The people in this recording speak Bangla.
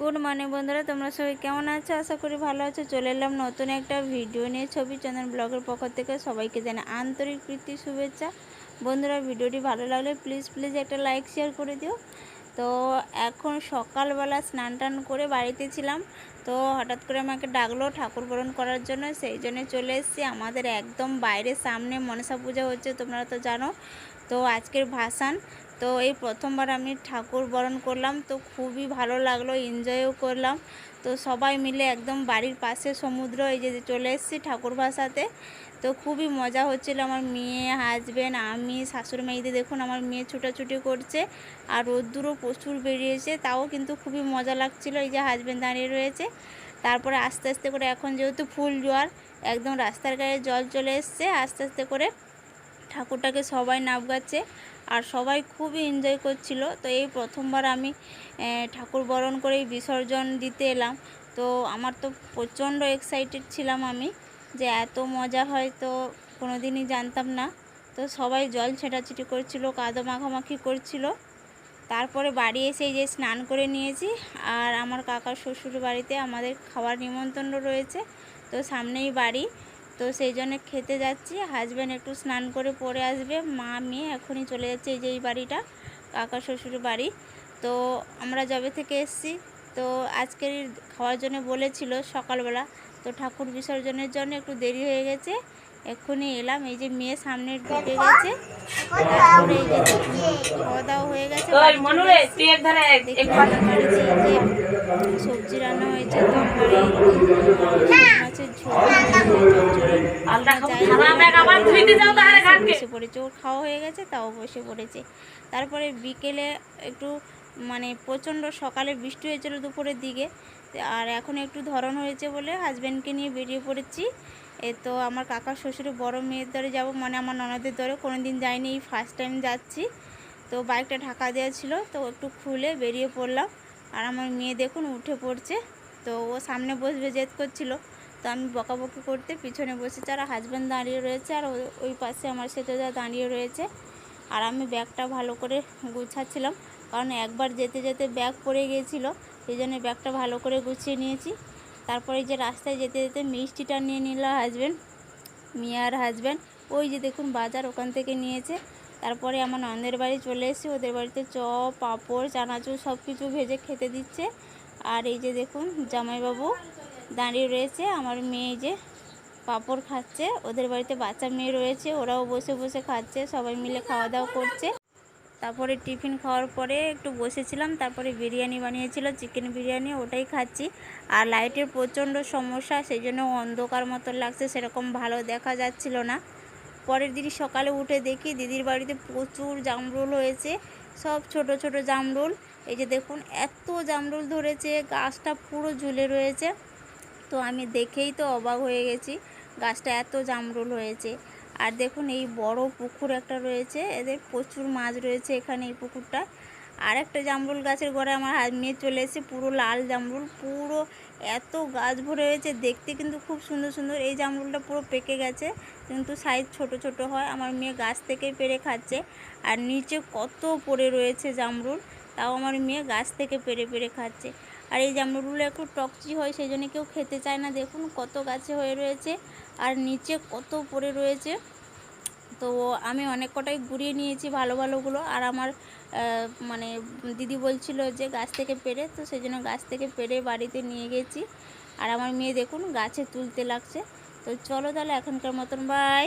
গুড মর্নিং বন্ধুরা, তোমরা সবাই কেমন আছো? আশা করি ভালো আছো। চলে এলাম নতুন একটা ভিডিও নিয়ে, ছবি চন্দন ব্লগের পক্ষ থেকে সবাইকে জানে আন্তরিক প্রীতি, শুভেচ্ছা। বন্ধুরা, ভিডিওটি ভালো লাগলে প্লিজ প্লিজ একটা লাইক শেয়ার করে দিও। তো এখন সকালবেলা স্নান টান করে বাড়িতে ছিলাম। তো হঠাৎ করে আমাকে ডাকলো ঠাকুর বরণ করার জন্য। সেই জন্য চলে এসেছি। আমাদের একদম বাইরের সামনে মনসা পূজা হচ্ছে, তোমরা তো জানো। তো আজকের ভাসান। তো এই প্রথমবার আমি ঠাকুর বরণ করলাম। তো খুবই ভালো লাগল এনজয়ও করলাম। তো সবাই মিলে একদম বাড়ির পাশে সমুদ্র, এই যে চলে এসেছি ঠাকুর ভাসাতে। তো খুবই মজা হচ্ছিল। আমার মেয়ে হাজবেন্ড আমি, শাশুড়ি মেয়েদের দেখুন আমার মেয়ে ছুটাছুটি করছে আর রোদ্দুরও প্রচুর বেরিয়েছে। তাও কিন্তু খুবই মজা লাগছিল। এই যে হাজবেন্ড দাঁড়িয়ে রয়েছে। তারপরে আস্তে আস্তে করে এখন যেহেতু ফুল জোয়ার, একদম রাস্তার গায়ে জল চলে এসছে, আস্তে আস্তে করে ঠাকুরটাকে সবাই নাবগাচ্ছে আর সবাই খুবই এনজয় করছিল। তো এই প্রথমবার আমি ঠাকুর বরণ করেই বিসর্জন দিতে এলাম। তো আমার তো প্রচণ্ড এক্সাইটেড ছিলাম আমি যে এত মজা হয় তো কোনো দিনই জানতাম না। তো সবাই জল ছেটাছিটি করছিল, কাদো মাখামাখি করছিল। তারপরে বাড়ি এসে যে স্নান করে নিয়েছি আর আমার কাকার শ্বশুর বাড়িতে আমাদের খাবার নিমন্ত্রণ রয়েছে, তো সামনেই বাড়ি। তো সেই জন্য খেতে যাচ্ছি হাজব্যান্ড একটু স্নান করে পরে আসবে, মা, মেয়ে এখনই চলে যাচ্ছে এই যে এই বাড়িটা কাকা শ্বশুর বাড়ি। তো আমরা যবে থেকে এসছি, তো আজকের খাওয়ার জন্য বলেছিল সকালবেলা, তো ঠাকুর বিসর্জনের জন্য একটু দেরি হয়ে গেছে, এক্ষুনি এলাম, এই যে মেয়ে সামনে ঢুকে গেছে, তারপরে এই যে খাওয়া দাওয়া হয়ে গেছে সবজি রান্না হয়েছে মাছের ঝোল ঘাটকে। বসে পড়েছে ওর খাওয়া হয়ে গেছে তাও বসে পড়েছে। তারপরে বিকেলে একটু মানে প্রচণ্ড সকালে বৃষ্টি হয়েছিল দুপুরের দিকে আর এখন একটু ধরন হয়েছে বলে হাজব্যান্ডকে নিয়ে বেরিয়ে পড়েছি। এ তো আমার কাকার শ্বশুরের বড় মেয়ের দরে যাব মানে আমার ননদের দরে কোনো দিন যাইনি এই ফার্স্ট টাইম যাচ্ছি। তো বাইকটা ঢাকা দেওয়া ছিল, তো একটু খুলে বেরিয়ে পড়লাম। আর আমার মেয়ে দেখুন উঠে পড়ছে, তো ও সামনে বসবে, জেদ করছিল। তো আমি বকাবকি করতে পিছনে বসেছি আর হাজব্যান্ড দাঁড়িয়ে রয়েছে আর ওই- পাশে আমার সেজদা দাঁড়িয়ে রয়েছে। আর আমি ব্যাগটা ভালো করে গুছাচ্ছিলাম, কারণ একবার যেতে যেতে ব্যাগ পড়ে গিয়েছিল, সেই জন্য ব্যাগটা ভালো করে গুছিয়ে নিয়েছি। তারপরে যে রাস্তায় যেতে যেতে মিষ্টিটা নিয়ে নিল হাজব্যান্ড মিয়া আর হাজব্যান্ড ওই যে দেখুন বাজার ওখান থেকে নিয়েছে তারপরে আমার নন্দের বাড়ি চলে এসেছি, ওদের বাড়িতে চপ, পাঁপড়, চানাচুর সব কিছু ভেজে খেতে দিচ্ছে। আর এই যে দেখুন, জামাইবাবু দাঁড়িয়ে রয়েছে, আমার মেয়ে যে পাঁপড় খাচ্ছে, ওদের বাড়িতে বাচ্চা মেয়ে রয়েছে, ওরাও বসে বসে খাচ্ছে, সবাই মিলে খাওয়া দাওয়া করছে। তারপরে টিফিন খাওয়ার পরে একটু বসেছিলাম, তারপরে বিরিয়ানি বানিয়েছিল, চিকেন বিরিয়ানি, ওটাই খাচ্ছি। আর লাইটের প্রচণ্ড সমস্যা, সেই জন্য অন্ধকার মতো লাগছে, সেরকম ভালো দেখা যাচ্ছিল না। পরের দিন সকালে উঠে দেখি দিদির বাড়িতে প্রচুর জামরুল হয়েছে। সব ছোট ছোট জামরুল। এই যে দেখুন, এত জামরুল ধরেছে, গাছটা পুরো ঝুলে রয়েছে। তো আমি দেখেই তো অবাক হয়ে গেছি, গাছটা এত জামরুল হয়েছে। আর দেখুন, এই বড় পুকুর একটা রয়েছে, এদের প্রচুর মাছ রয়েছে এখানে এই পুকুরটা আর একটা জামরুল গাছের গোড়ায় আমার হাত মেয়ে চলে এসেছে, পুরো লাল জামরুল, পুরো এত গাছ ভরে হয়েছে, দেখতে কিন্তু খুব সুন্দর সুন্দর। এই জামরুলটা পুরো পেকে গেছে, কিন্তু সাইজ ছোট ছোট হয়, আমার মেয়ে গাছ থেকেই পেরে খাচ্ছে। আর নিচে কত পড়ে রয়েছে জামরুল, তাও আমার মেয়ে গাছ থেকে পেরে পেরে খাচ্ছে। আর এই জামরুলগুলো একটু টকচি হয়, সেই জন্য কেউ খেতে চায় না। দেখুন কত গাছে হয়ে রয়েছে, আর নিচে কত পড়ে রয়েছে। তো আমি অনেক কটাই ঘুরিয়ে নিয়েছি ভালো ভালোগুলো। আর আমার মানে দিদি বলছিল যে গাছ থেকে পেরে তো সেই জন্য গাছ থেকে পেরে বাড়িতে নিয়ে গেছি। আর আমার মেয়ে দেখুন গাছে তুলতে লাগছে। তো চলো তাহলে এখনকার মতন বাই